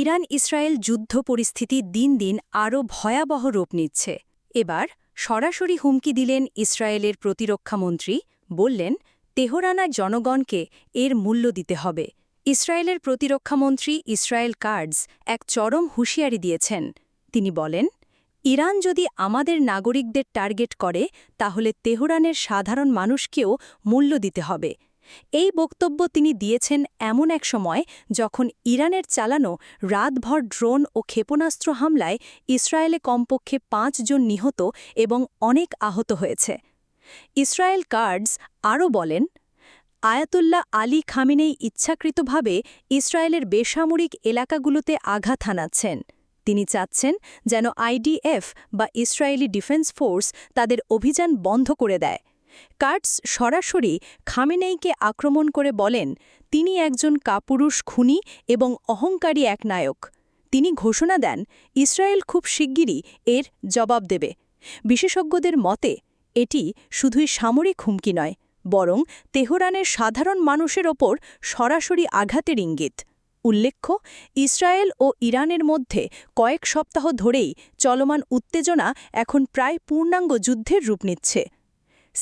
Iran Israel যুদ্ধ পরিস্থিতি দিন দিন আরও ভয়াবহ রূপ নিচ্ছে। এবার সরাসরি হুমকি দিলেন ইসরায়েলের প্রতিরক্ষামন্ত্রী বললেন, তেহরানা জনগণকে এর মূল্য দিতে হবে। ইসরায়েলের প্রতিরক্ষামন্ত্রী ইসরায়েল কার্ডস এক চরম হুঁশিয়ারি দিয়েছেন। তিনি বলেন, ইরান যদি আমাদের নাগরিকদের টার্গেট করে, তাহলে তেহরানের সাধারণ মানুষকেও মূল্য দিতে হবে। এই বক্তব্য তিনি দিয়েছেন এমন এক সময় যখন ইরানের চালানো রাতভর ড্রোন ও ক্ষেপণাস্ত্র হামলায় ইসরায়েলে কমপক্ষে জন নিহত এবং অনেক আহত হয়েছে। ইসরায়েল কার্ডস আরও বলেন, আয়াতুল্লাহ আলী খামিনেই ইচ্ছাকৃতভাবে ইসরায়েলের বেসামরিক এলাকাগুলোতে আঘাত হানাচ্ছেন। তিনি চাচ্ছেন যেন আইডিএফ বা ইসরায়েলি ডিফেন্স ফোর্স তাদের অভিযান বন্ধ করে দেয়। কার্টস সরাসরি খামেনেইকে আক্রমণ করে বলেন, তিনি একজন কাপুরুষ খুনি এবং অহংকারী এক নায়ক। তিনি ঘোষণা দেন, ইসরায়েল খুব শিগগিরই এর জবাব দেবে। বিশেষজ্ঞদের মতে, এটি শুধুই সামরিক হুমকি নয়, বরং তেহরানের সাধারণ মানুষের ওপর সরাসরি আঘাতের ইঙ্গিত। উল্লেখ্য, ইসরায়েল ও ইরানের মধ্যে কয়েক সপ্তাহ ধরেই চলমান উত্তেজনা এখন প্রায় পূর্ণাঙ্গ যুদ্ধের রূপ নিচ্ছে।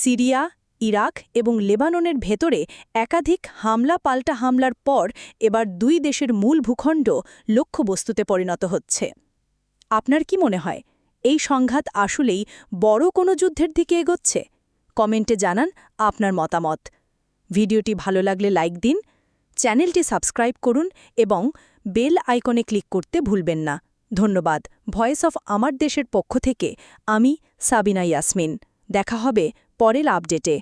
সিরিয়া, ইরাক এবং লেবাননের ভেতরে একাধিক হামলা পাল্টা হামলার পর এবার দুই দেশের মূল ভূখণ্ড লক্ষ্যবস্তুতে পরিণত হচ্ছে। আপনার কি মনে হয়, এই সংঘাত আসলেই বড় কোনো যুদ্ধের দিকে এগোচ্ছে? কমেন্টে জানান আপনার মতামত। ভিডিওটি ভালো লাগলে লাইক দিন, চ্যানেলটি সাবস্ক্রাইব করুন এবং বেল আইকনে ক্লিক করতে ভুলবেন না। ধন্যবাদ। ভয়েস অফ আমার দেশের পক্ষ থেকে আমি সাবিনা ইয়াসমিন। দেখা হবে পরের আপডেটে।